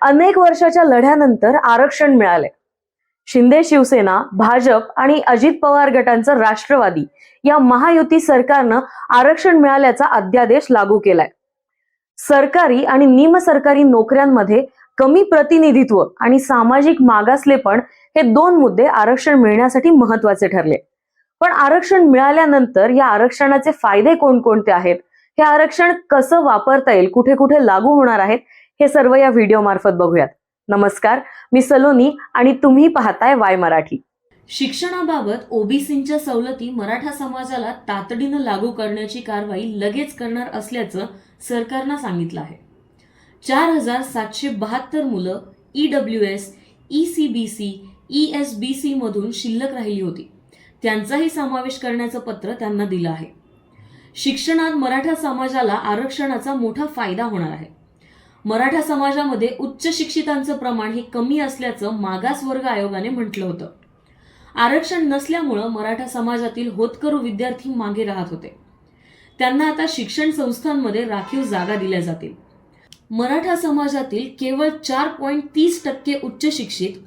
अनेक वर्षाच्या लढ्यानंतर आरक्षण मिळाले. शिंदे शिवसेना भाजप आणि अजित पवार गटांचं राष्ट्रवादी या महायुती सरकारनं आरक्षण मिळाल्याचा अध्यादेश लागू केलाय. सरकारी आणि निमसरकारी नोकऱ्यांमध्ये कमी प्रतिनिधित्व आणि सामाजिक मागासलेपण हे दोन मुद्दे आरक्षण मिळण्यासाठी महत्त्वाचे ठरले. पण आरक्षण मिळाल्यानंतर या आरक्षणाचे फायदे कोणकोणते आहेत? हे आरक्षण कसं वापरता येईल? कुठे कुठे लागू होणार आहेत? हे सर्व या व्हिडिओ मार्फत बघूयात. नमस्कार मी सलोनी आणि तुम्ही पाहताय वाय मराठी. शिक्षणाबाबत ओबीसींच्या सवलती मराठा समाजाला तातडीनं लागू करण्याची कारवाई लगेच करणार असल्याचं सरकारनं सांगितलं आहे. चार हजार सातशे बहात्तर मुलं E W S E C B C E S B C मधून शिल्लक राहिली होती. त्यांचाही समावेश करण्याचं पत्र त्यांना दिलं आहे. शिक्षणात मराठा समाजाला आरक्षणाचा मोठा फायदा होणार आहे. मराठा समाजामध्ये उच्च शिक्षितांचं प्रमाण हे कमी असल्याचं मागासवर्ग आयोगाने म्हटलं होतं. आरक्षण नसल्यामुळं मराठा समाजातील होतकरू विद्यार्थी मागे राहत होते. त्यांना आता शिक्षण संस्थांमध्ये राखीव जागा दिल्या जातील. मराठा समाजातील केवळ चार पॉईंट तीस टक्के उच्च शिक्षित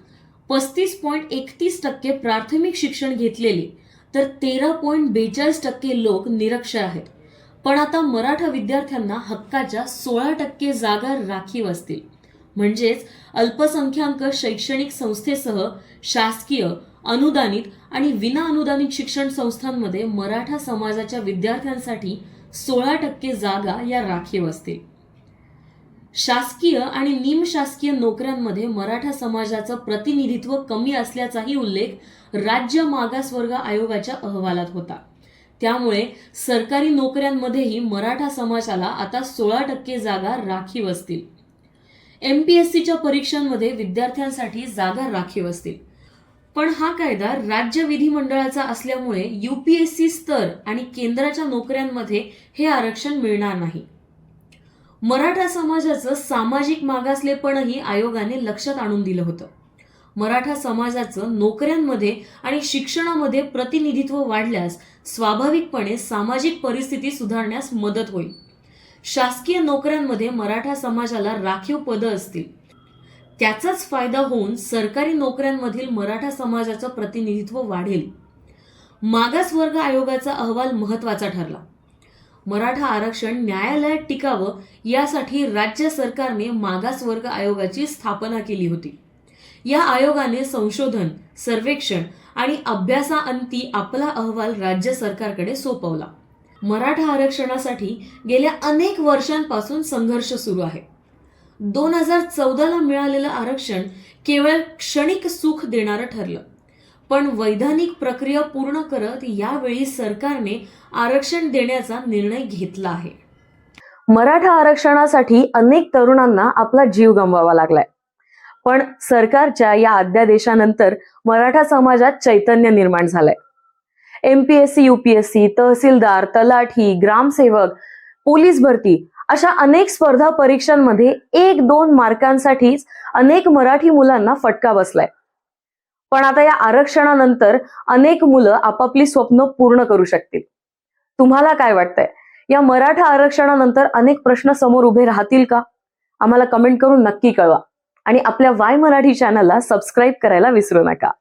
पस्तीस पॉईंट एकतीस टक्के प्राथमिक शिक्षण घेतलेले तर तेरा पॉईंट बेचाळीस टक्के लोक निरक्षर आहेत. पण आता मराठा विद्यार्थ्यांना हक्काच्या सोळा टक्के जागा राखीव असतील. म्हणजेच अल्पसंख्याक शैक्षणिक संस्थेसह शासकीय अनुदानित आणि विना अनुदानित शिक्षण संस्थांमध्ये मराठा समाजाच्या विद्यार्थ्यांसाठी सोळा टक्के जागा या राखीव असतील. शासकीय आणि निमशासकीय नोकऱ्यांमध्ये मराठा समाजाचं प्रतिनिधित्व कमी असल्याचाही उल्लेख राज्य मागासवर्ग आयोगाच्या अहवालात होता. त्यामुळे सरकारी नोकऱ्यांमध्येही मराठा समाजाला आता सोळा टक्के जागा राखीव असतील एमपीएससीच्या परीक्षांमध्ये विद्यार्थ्यांसाठी जागा राखीव असतील पण हा कायदा राज्य विधिमंडळाचा असल्यामुळे यूपीएससी स्तर आणि केंद्राच्या नोकऱ्यांमध्ये हे आरक्षण मिळणार नाही. मराठा समाजाचं सामाजिक मागासलेपणही आयोगाने लक्षात आणून दिलं होतं. मराठा समाजाचं नोकऱ्यांमध्ये आणि शिक्षणामध्ये प्रतिनिधित्व वाढल्यास स्वाभाविकपणे सामाजिक परिस्थिती सुधारण्यास मदत होईल. शासकीय नोकऱ्यांमध्ये मराठा समाजाला राखीव पदं असतील. त्याचाच फायदा होऊन सरकारी नोकऱ्यांमधील मराठा समाजाचं प्रतिनिधित्व वाढेल. मागासवर्ग आयोगाचा अहवाल महत्त्वाचा ठरला. मराठा आरक्षण न्यायालयात टिकावं यासाठी राज्य सरकारने मागासवर्ग आयोगाची स्थापना केली होती. या आयोगाने संशोधन सर्वेक्षण आणि अभ्यासाअंती आपला अहवाल राज्य सरकारकडे सोपवला. मराठा आरक्षणासाठी गेल्या अनेक वर्षांपासून संघर्ष सुरू आहे. दोन हजार चौदाला मिळालेलं आरक्षण केवळ क्षणिक सुख देणारं ठरलं. पण वैधानिक प्रक्रिया पूर्ण करत यावेळी सरकारने आरक्षण देण्याचा निर्णय घेतला आहे. मराठा आरक्षणासाठी अनेक तरुणांना आपला जीव गमवावा लागलाय. पण सरकारच्या या अध्यादेशानंतर मराठा समाजात चैतन्य निर्माण झालंय. एमपीएससी युपीएससी तहसीलदार तलाठी ग्रामसेवक पोलीस भरती अशा अनेक स्पर्धा परीक्षांमध्ये एक दोन मार्कांसाठीच अनेक मराठी मुलांना फटका बसलाय. पण आता या आरक्षणानंतर अनेक मुलं आपापली स्वप्न पूर्ण करू शकतील. तुम्हाला काय वाटतंय? या मराठा आरक्षणानंतर अनेक प्रश्न समोर उभे राहतील का? आम्हाला कमेंट करून नक्की कळवा. आणि आपल्या वाय मराठी चॅनलला सबस्क्राईब करायला विसरू नका.